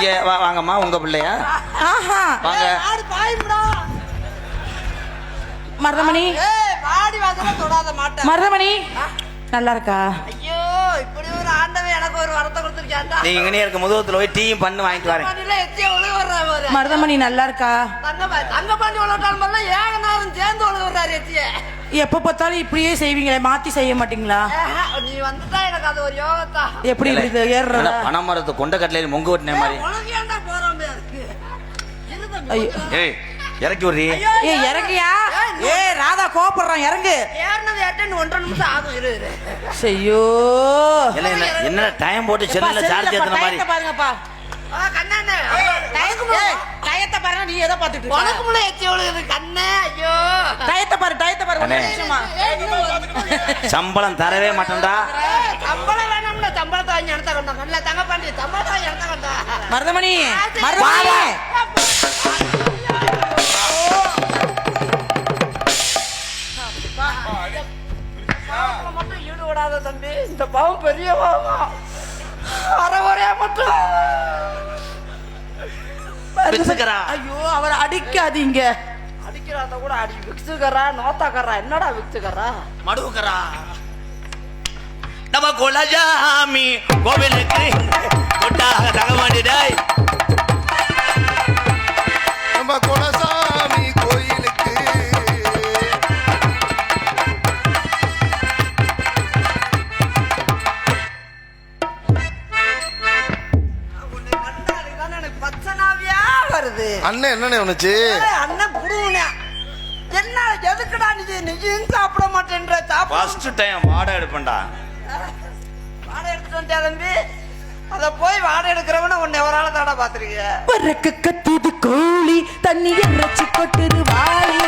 இங்க வா வாங்கம்மா உங்க பிள்ளையா? ஆஹா. வாங்க. ஆடு பாயும்டா. மருதமணி. மருதமணி. நல்லா இருக்கா ஐயோ இப்படி ஒரு ஆண்டவன் எனக்கு ஒரு வரத்தை கொடுத்துருக்காண்டா நீ இங்கனே இருக்க முதுகத்துல போய் டீயும் பண்ணு வாங்கிட்டு வரேன். மருதமணி நல்லா இருக்கா தங்க தங்க பாண்டி உழவிட்டாலும் போல ஏக நேரம் சேர்ந்து ஒழுகு வர்றாரு எத்திய எப்ப பார்த்தாலும் இப்படியே செய்வீங்களே மாத்தி செய்ய மாட்டீங்களா? நீ வந்துட்டா எனக்கு அது ஒரு யோகத்தா? எப்படி இது ஏறுறதா? பனை மரத்து கொண்ட கட்டில மொங்கு வெட்டின மாதிரி. ஏய் இறக்கி விட்றி. ஏ இறங்கியா ஏ ராதா கோபப்படுறான் இறங்கு. ஏறினது ஏட்டேன்னு ஒன்றரை நிமிஷம் ஆகும் இரு இரு. ஐயோ என்ன டைம் போட்டு செல்லுல சார்ஜ் ஏத்துன மாதிரி. பாருங்கப்பா. ஆ, கண்ணாண்ணே. டயத்தை பாருங்க நீ எதை பார்த்துட்டு இருக்க. உனக்கு முன்ன எத்தி ஒழுகுது கண்ணே ஐயோ டயத்தை பாரு டயத்தை பாரு ஒரு அண்ணே. சம்பளம் தரவே மாட்டேன்டா. மருதமணி மருதமணி பாவத்துல மட்டும் ஈடு விடாத தம்பி. இந்த பாவம் பெரிய பாவம். ஒரே மட்டும். ஐயோ அவரை அடிக்காதீங்க. அடிக்கிறாந்த கூட அடி விக்ஸுக்கறா நோத்தாக்கறா என்னடா விக்ஸுக்கறா மடுவுக்கரா நம்ம குலஜாமி கோவிலுக்கு கொட்டாக தகவண்டிடாய் நம்ம குலசாமி கோயிலுக்கு. வருது? அண்ணன் என்னண்ணே உனச்சு அண்ணன் புடுவுனே. என்ன எதுக்குடா நீ நீயும் சாப்பிட மாட்டேன்ற? சாப்பிட. ஃபர்ஸ்ட் டைம் வாடகை எடுப்பேன்டா. வாடகை எடுத்துட்டு தம்பி? அத போய் வாடகை எடுக்கிறவன உன்னை ஒரு ஆளை தாடா பாத்துருக்கீங்க பறக்க கத்துது கோழி தண்ணி இறைச்சி கொட்டுது வாளி